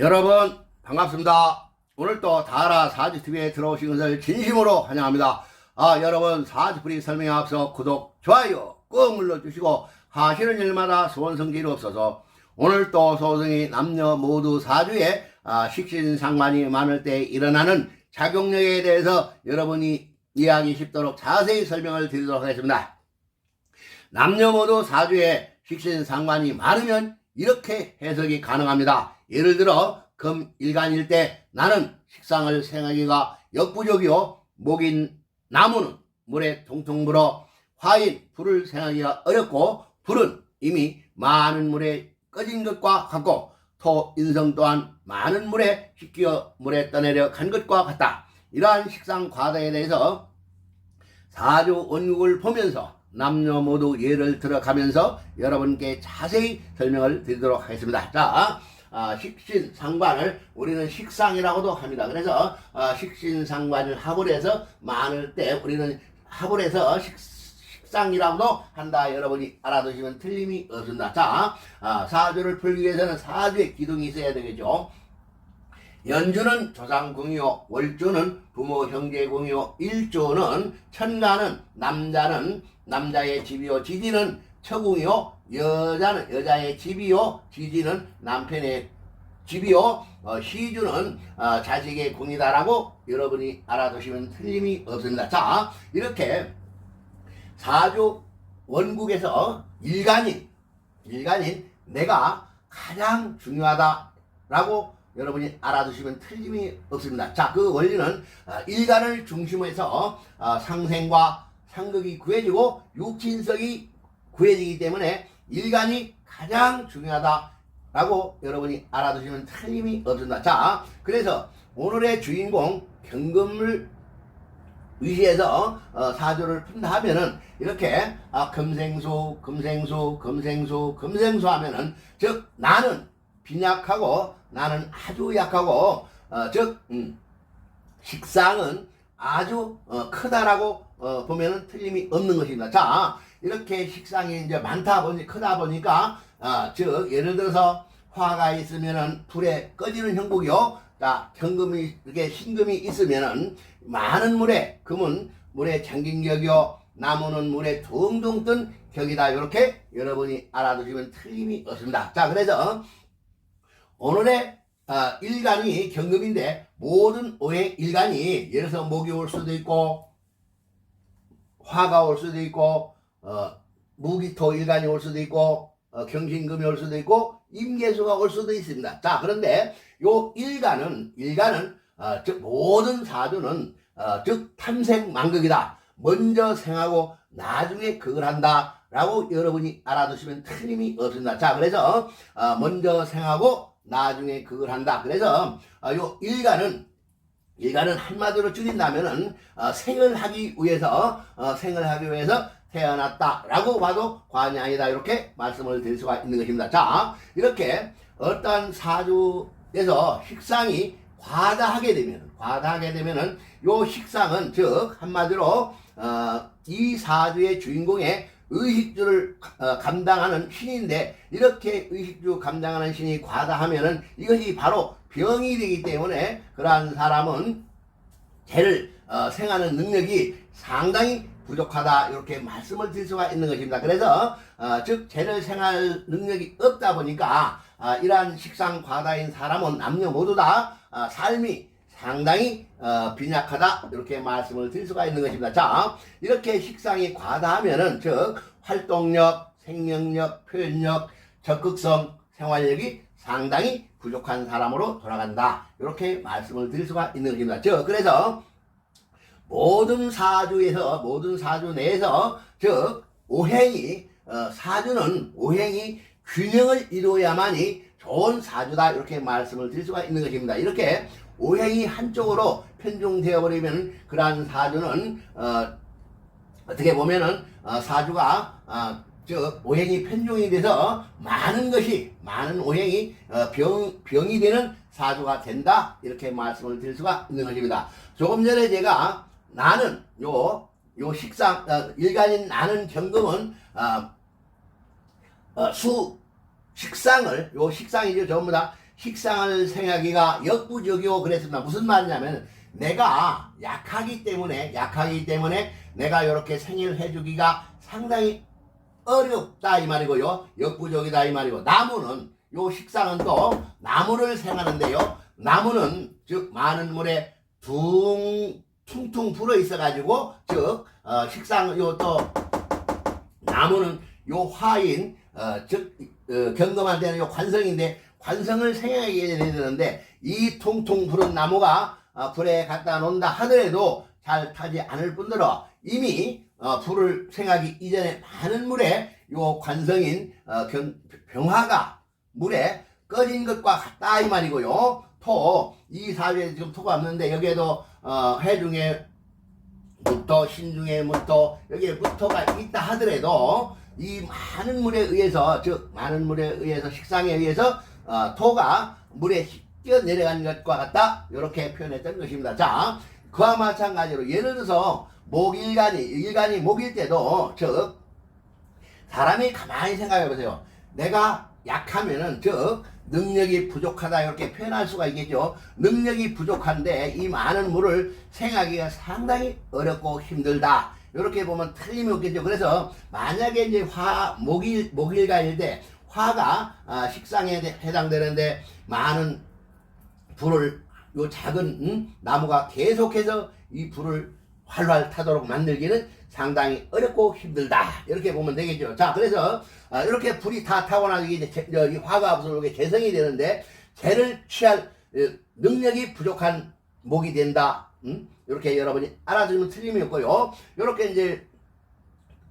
여러분 반갑습니다. 오늘 또 다라 사주TV에 들어오신 것을 진심으로 환영합니다. 아 여러분 사주풀이 설명에 앞서 구독, 좋아요 꾹 눌러주시고 하시는 일마다 소원성질이 없어서 오늘 또 소승이 남녀 모두 사주에 아, 식신상관이 많을 때 일어나는 작용력에 대해서 여러분이 이해하기 쉽도록 자세히 설명을 드리도록 하겠습니다. 남녀 모두 사주에 식신상관이 많으면 이렇게 해석이 가능합니다. 예를 들어 금 일간일 때 나는 식상을 생하기가 역부족이요 목인 나무는 물에 통통 불어 화인 불을 생하기가 어렵고 불은 이미 많은 물에 꺼진 것과 같고 토 인성 또한 많은 물에 식기어 물에 떠내려 간 것과 같다. 이러한 식상 과다에 대해서 사주 원국을 보면서 남녀 모두 예를 들어가면서 여러분께 자세히 설명을 드리도록 하겠습니다. 자, 아, 식신상관을 우리는 식상이라고도 합니다. 그래서 아, 식신상관을 합을 해서 많을 때 우리는 합을 해서 식, 식상이라고도 한다. 여러분이 알아두시면 틀림이 없습니다. 자, 아, 사주를 풀기 위해서는 사주의 기둥이 있어야 되겠죠. 연주는 조상궁이요, 월주는 부모 형제궁이요, 일주는 천간은 남자는 남자의 집이요, 지지는 처궁이요, 여자는 여자의 집이요, 지지는 남편의 집이요, 어, 시주는 어, 자식의 궁이다라고 여러분이 알아두시면 틀림이 없습니다. 자, 이렇게 사주 원국에서 일간인, 일간인 내가 가장 중요하다라고 여러분이 알아두시면 틀림이 없습니다. 자, 그 원리는 아, 일간을 중심으로 해서 상생과 상극이 구해지고 육친성이 구해지기 때문에 일간이 가장 중요하다라고 여러분이 알아두시면 틀림이 없습니다. 자, 그래서 오늘의 주인공 경금을 의시해서 어, 사주를 푼다 하면은 이렇게 아, 금생수, 금생수, 금생수, 금생수 하면은 즉 나는 빈약하고 나는 아주 약하고 어, 즉 음, 식상은 아주 어, 크다라고 어, 보면은 틀림이 없는 것입니다. 자 이렇게 식상이 이제 많다 보니 크다 보니까 아, 즉 예를 들어서 화가 있으면은 불에 꺼지는 형국이요. 자 현금이 이렇게 신금이 있으면은 많은 물에 금은 물에 잠긴 격이요. 나무는 물에 둥둥 뜬 격이다. 이렇게 여러분이 알아두시면 틀림이 없습니다. 자 그래서 오늘의 아, 일간이 경금인데 모든 오행 일간이 예를 들어서 목이 올 수도 있고 화가 올 수도 있고 어, 무기토 일간이 올 수도 있고 어, 경신금이 올 수도 있고 임계수가 올 수도 있습니다. 자 그런데 요 일간은 일간은 어, 즉 모든 사주는 어, 즉 탐생만극이다. 먼저 생하고 나중에 그걸 한다 라고 여러분이 알아두시면 틀림이 없습니다. 자 그래서 어, 먼저 생하고 나중에 그걸 한다. 그래서 어, 요 일간은 일간은 한마디로 줄인다면은 어, 생을 하기 위해서 어, 생을 하기 위해서 태어났다라고 봐도 과언이 아니다 이렇게 말씀을 드릴 수가 있는 것입니다. 자 이렇게 어떤 사주에서 식상이 과다하게 되면 과다하게 되면은 요 식상은 즉 한마디로 어, 이 사주의 주인공의 의식주를 어, 감당하는 신인데 이렇게 의식주 감당하는 신이 과다하면은 이것이 바로 병이 되기 때문에 그러한 사람은 죄를 어, 생하는 능력이 상당히 부족하다 이렇게 말씀을 드릴 수가 있는 것입니다. 그래서 어, 즉 죄를 생할 능력이 없다 보니까 아, 이러한 식상 과다인 사람은 남녀 모두 다 아, 삶이 상당히 어, 빈약하다 이렇게 말씀을 드릴 수가 있는 것입니다. 자 이렇게 식상이 과다하면은 즉 활동력, 생명력, 표현력, 적극성, 생활력이 상당히 부족한 사람으로 돌아간다 이렇게 말씀을 드릴 수가 있는 것입니다. 즉 그래서 모든 사주에서 모든 사주 내에서 즉 오행이 어, 사주는 오행이 균형을 이루어야만이 좋은 사주다 이렇게 말씀을 드릴 수가 있는 것입니다. 이렇게 오행이 한쪽으로 편중되어 버리면 그러한 사주는 어, 어떻게 보면은 어, 사주가 어, 저 오행이 편중이 돼서 많은 것이 많은 오행이 어, 병 병이 되는 사주가 된다 이렇게 말씀을 드릴 수가 있는 것입니다. 조금 전에 제가 나는 요 요 식상 어, 일간인 나는 경금은 어, 어, 수 식상을 요 식상이죠 전부 다 식상을 생하기가 역부족이고 그랬습니다. 무슨 말이냐면 내가 약하기 때문에 약하기 때문에 내가 이렇게 생일 해주기가 상당히 어렵다 이 말이고요. 역부족이다 이 말이고 나무는 요 식상은 또 나무를 생하는데요. 나무는 즉 많은 물에 둥 퉁퉁 불어 있어 가지고 즉 어, 식상 요 또 나무는 요 화인 어, 즉 어, 경금할 때는 요 관성인데 관성을 생각하게 되는데 이 통통 부른 나무가 어, 불에 갖다 놓는다 하더라도 잘 타지 않을 뿐더러 이미 어, 불을 생하기 이전에 많은 물에 요 관성인 어, 병, 병화가 물에 꺼진 것과 같다 이 말이고요. 토, 이 사주에 지금 토가 없는데 여기에도 어, 해중에 무토, 신중에 무토, 여기에 무토가 있다 하더라도 이 많은 물에 의해서 즉 많은 물에 의해서 식상에 의해서 어, 토가 물에 뛰어 내려간 것과 같다 이렇게 표현했던 것입니다. 자 그와 마찬가지로 예를 들어서 목일간이 일간이 목일 때도 즉 사람이 가만히 생각해 보세요. 내가 약하면은 즉 능력이 부족하다 이렇게 표현할 수가 있겠죠. 능력이 부족한데 이 많은 물을 생하기가 상당히 어렵고 힘들다. 이렇게 보면 틀림이 없겠죠. 그래서 만약에 이제 화 목일 목일간일 때 화가 아, 식상에 해당되는데 많은 불을 요 작은 음, 나무가 계속해서 이 불을 활활 타도록 만들기는 상당히 어렵고 힘들다 이렇게 보면 되겠죠. 자 그래서 아, 이렇게 불이 다 타고 나기 이제 화가 없어서 이렇게 재성이 되는데 재를 취할 어, 능력이 부족한 목이 된다. 음? 이렇게 여러분이 알아두면 틀림이 없고요. 이렇게 이제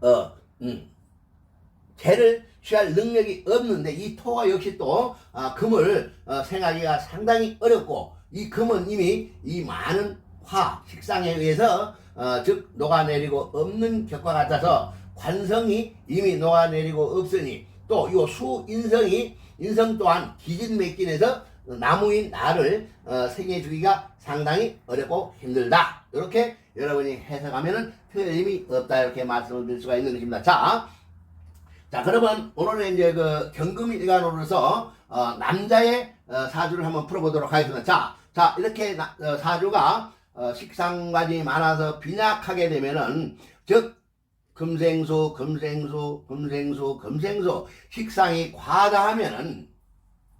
어 음. 재를 취할 능력이 없는데 이 토가 역시 또 아, 금을 어, 생하기가 상당히 어렵고 이 금은 이미 이 많은 화 식상에 의해서 어, 즉 녹아내리고 없는 격과 같아서 관성이 이미 녹아내리고 없으니 또이 수인성이 인성 또한 기진맥진해서 나무인 나를 어, 생해주기가 상당히 어렵고 힘들다 이렇게 여러분이 해석하면은 틀림이 없다 이렇게 말씀을 드릴 수가 있는 것입니다. 자. 자, 그러면 오늘은 이제 그 경금 일간으로서 어, 남자의 어, 사주를 한번 풀어보도록 하겠습니다. 자, 자 이렇게 나- 어, 사주가 어, 식상관이 많아서 빈약하게 되면은 즉 금생수, 금생수, 금생수, 금생수 식상이 과다하면은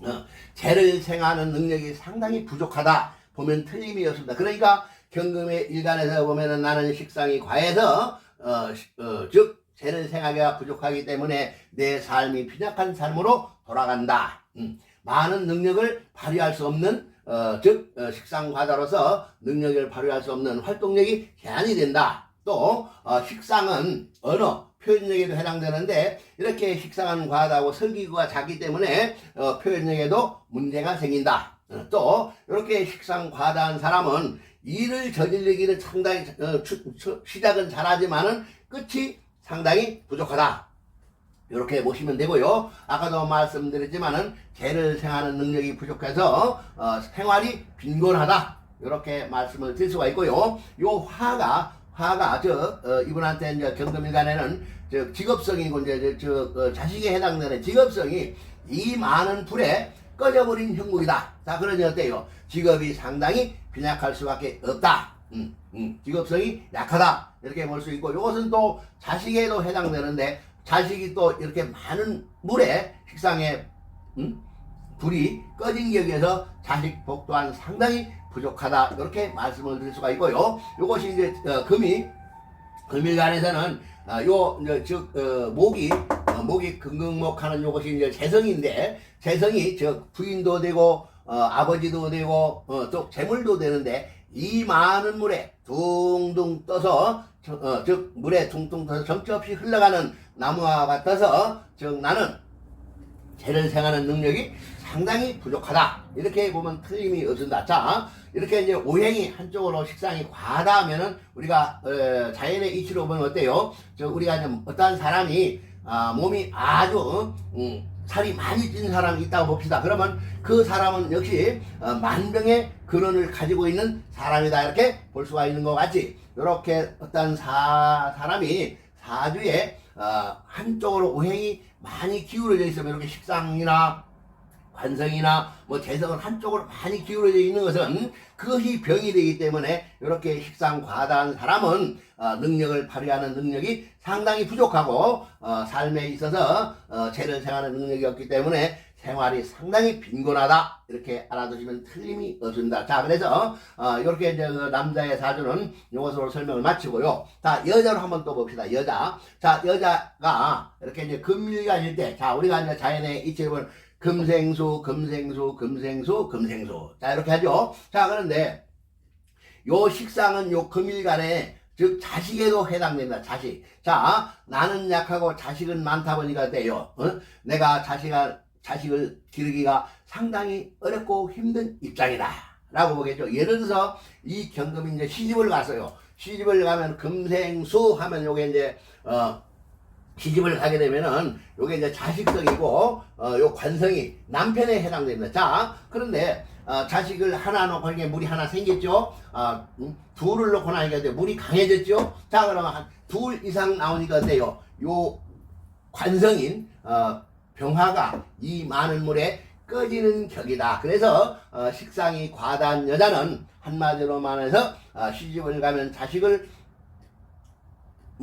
어, 재를 생하는 능력이 상당히 부족하다 보면 틀림이 없습니다. 그러니까 경금의 일간에서 보면은 나는 식상이 과해서 어, 시- 어, 즉 재를 생하기가 부족하기 때문에 내 삶이 빈약한 삶으로 돌아간다. 음, 많은 능력을 발휘할 수 없는 어, 즉 어, 식상 과다로서 능력을 발휘할 수 없는 활동력이 제한이 된다. 또 어, 식상은 언어 표현력에도 해당되는데 이렇게 식상은 과다하고 설기구가 작기 때문에 어, 표현력에도 문제가 생긴다. 어, 또 이렇게 식상 과다한 사람은 일을 저지르기는 상당히 어, 추- 추- 시작은 잘하지만은 끝이 상당히 부족하다. 이렇게 보시면 되고요. 아까도 말씀드렸지만은 재를 생하는 능력이 부족해서 어, 생활이 빈곤하다. 이렇게 말씀을 드릴 수가 있고요. 요 화가 화가 저 어, 이분한테 이제 경금일간에는 저 직업성이고 이제 저, 저 어, 자식에 해당되는 직업성이 이 많은 불에 꺼져버린 형국이다. 자 그러니 어때요? 직업이 상당히 빈약할 수밖에 없다. 음, 음, 직업성이 약하다 이렇게 볼 수 있고 이것은 또 자식에도 해당되는데 자식이 또 이렇게 많은 물에 식상에 음, 불이 꺼진 격에서 자식 복 또한 상당히 부족하다 이렇게 말씀을 드릴 수가 있고요. 이것이 이제 어, 금이 금일간에서는 어, 요, 이제, 즉, 어, 목이, 어, 목이 금금목 하는 요것이 이제 재성인데, 재성이, 즉, 부인도 되고, 어, 아버지도 되고, 어, 또 재물도 되는데, 이 많은 물에 둥둥 떠서, 저- 어, 즉, 물에 둥둥 떠서 정처 없이 흘러가는 나무와 같아서, 즉, 나는 재를 생하는 능력이 상당히 부족하다. 이렇게 보면 틀림이 없습니다. 자, 이렇게 이제 오행이 한쪽으로 식상이 과다하면은 우리가 어, 자연의 이치로 보면 어때요? 저 우리가 이제 어떤 사람이 아, 몸이 아주 음, 살이 많이 찐 사람이 있다고 봅시다. 그러면 그 사람은 역시 어, 만병의 근원을 가지고 있는 사람이다 이렇게 볼 수가 있는 것 같지. 이렇게 어떤 사 사람이 사주에 어, 한쪽으로 오행이 많이 기울어져 있으면 이렇게 식상이나 관성이나 뭐 재성은 한쪽으로 많이 기울어져 있는 것은 그것이 병이 되기 때문에 이렇게 식상 과다한 사람은 어, 능력을 발휘하는 능력이 상당히 부족하고 어, 삶에 있어서 어, 죄를 생하는 능력이 없기 때문에 생활이 상당히 빈곤하다 이렇게 알아두시면 틀림이 없습니다. 자 그래서 어, 이렇게 이제 그 남자의 사주는 이것으로 설명을 마치고요. 자 여자로 한번 또 봅시다. 여자 자 여자가 이렇게 이제 금일간일 때자 우리가 이제 자연의 보면 금생수 금생수 금생수 금생수 자 이렇게 하죠. 자 그런데 요 식상은 요 금일간에 즉 자식에도 해당됩니다. 자식. 자 나는 약하고 자식은 많다 보니까 돼요. 어? 내가 자식을 자식을 기르기가 상당히 어렵고 힘든 입장이다. 라고 보겠죠. 예를 들어서 이 경금이 이제 시집을 갔어요. 시집을 가면 금생수 하면 요게 이제 어 시집을 가게 되면은 요게 이제 자식성이고 어 요 관성이 남편에 해당됩니다. 자 그런데 어, 자식을 하나 놓고 이게 물이 하나 생겼죠. 어, 음, 둘을 놓고 나니까 이제 물이 강해졌죠. 자 그러면 한 둘 이상 나오니까 어때요? 요 관성인 어, 병화가 이 많은 물에 꺼지는 격이다. 그래서 어, 식상이 과다한 여자는 한마디로 말해서 어, 시집을 가면 자식을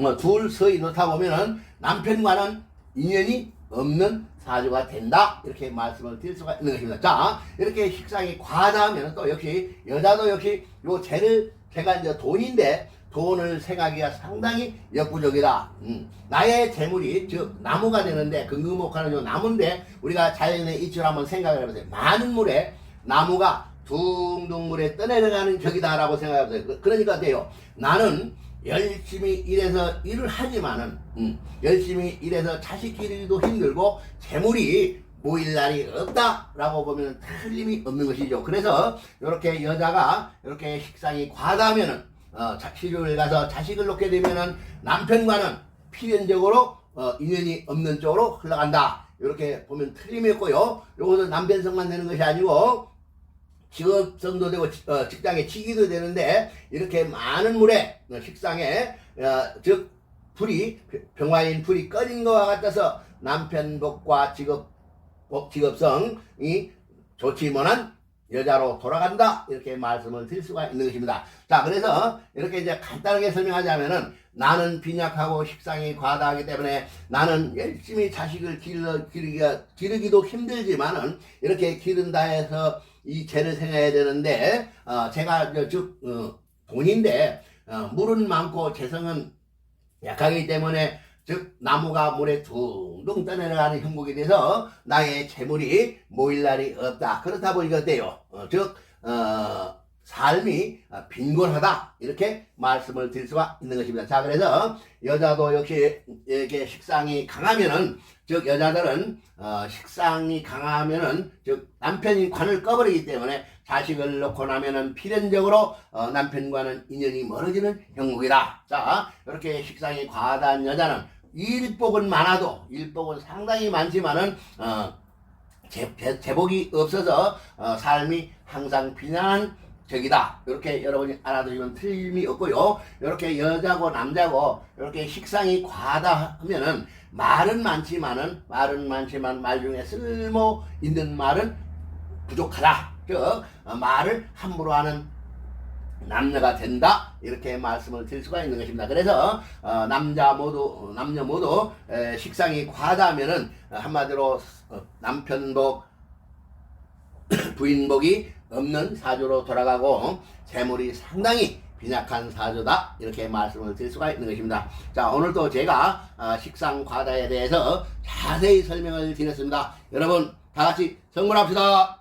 뭐 둘 서이 놓다 보면은 남편과는 인연이 없는 사주가 된다 이렇게 말씀을 드릴 수가 있는 것입니다. 자 이렇게 식상이 과다하면 또 역시 여자도 역시 요 재를 제가 이제 돈인데 돈을 생하기가 상당히 역부족이다. 음, 나의 재물이 즉 나무가 되는데 근금목하는 요 나무인데 우리가 자연의 이치를 한번 생각을 해보세요. 많은 물에 나무가 둥둥 물에 떠내려가는 격이다라고 생각해보세요. 그- 그러니까 돼요. 나는 열심히 일해서 일을 하지만은 음, 열심히 일해서 자식 기르기도 힘들고 재물이 모일 날이 없다라고 보면 틀림이 없는 것이죠. 그래서 이렇게 여자가 이렇게 식상이 과다하면은 어, 자, 시집을 가서 자식을 놓게 되면은 남편과는 필연적으로 어, 인연이 없는 쪽으로 흘러간다. 이렇게 보면 틀림이 없고요. 요것은 남편성만 되는 것이 아니고 직업성도 되고 지- 어, 직장에 치기도 되는데 이렇게 많은 물에 어, 식상에 어, 즉 불이 병화인 불이 꺼진 것과 같아서 남편복과 직업 복, 직업성이 좋지 못한 여자로 돌아간다 이렇게 말씀을 드릴 수가 있는 것입니다. 자 그래서 이렇게 이제 간단하게 설명하자면은 나는 빈약하고 식상이 과다하기 때문에 나는 열심히 자식을 기르, 기르기가, 기르기도 힘들지만은 이렇게 기른다 해서 이 죄를 생해야 되는데 어, 제가 저, 즉 어, 돈인데 어, 물은 많고 재성은 약하기 때문에 즉 나무가 물에 둥둥 떠내려가는 형국이 돼서 나의 재물이 모일 날이 없다. 그렇다 보니까 어때요? 어, 즉 어, 삶이 어, 빈곤하다 이렇게 말씀을 드릴 수가 있는 것입니다. 자 그래서 여자도 역시 이렇게 식상이 강하면은 즉 여자들은 어, 식상이 강하면은 즉 남편이 관을 꺼버리기 때문에 자식을 놓고 나면은 필연적으로 어, 남편과는 인연이 멀어지는 형국이다. 자 이렇게 식상이 과다한 여자는 일복은 많아도 일복은 상당히 많지만은 어, 제, 제, 제복이 없어서 어, 삶이 항상 비난한 적이다. 이렇게 여러분이 알아두시면 틀림이 없고요. 이렇게 여자고 남자고 이렇게 식상이 과다하면은 말은 많지만은 말은 많지만 말 중에 쓸모 있는 말은 부족하다. 즉 어, 말을 함부로 하는 남녀가 된다 이렇게 말씀을 드릴 수가 있는 것입니다. 그래서 어, 남자 모두 어, 남녀 모두 에, 식상이 과다하면은 어, 한마디로 어, 남편복 부인복이 없는 사주로 돌아가고 재물이 상당히 빈약한 사주다 이렇게 말씀을 드릴 수가 있는 것입니다. 자 오늘도 제가 어, 식상 과다에 대해서 자세히 설명을 드렸습니다. 여러분 다 같이 성불합시다.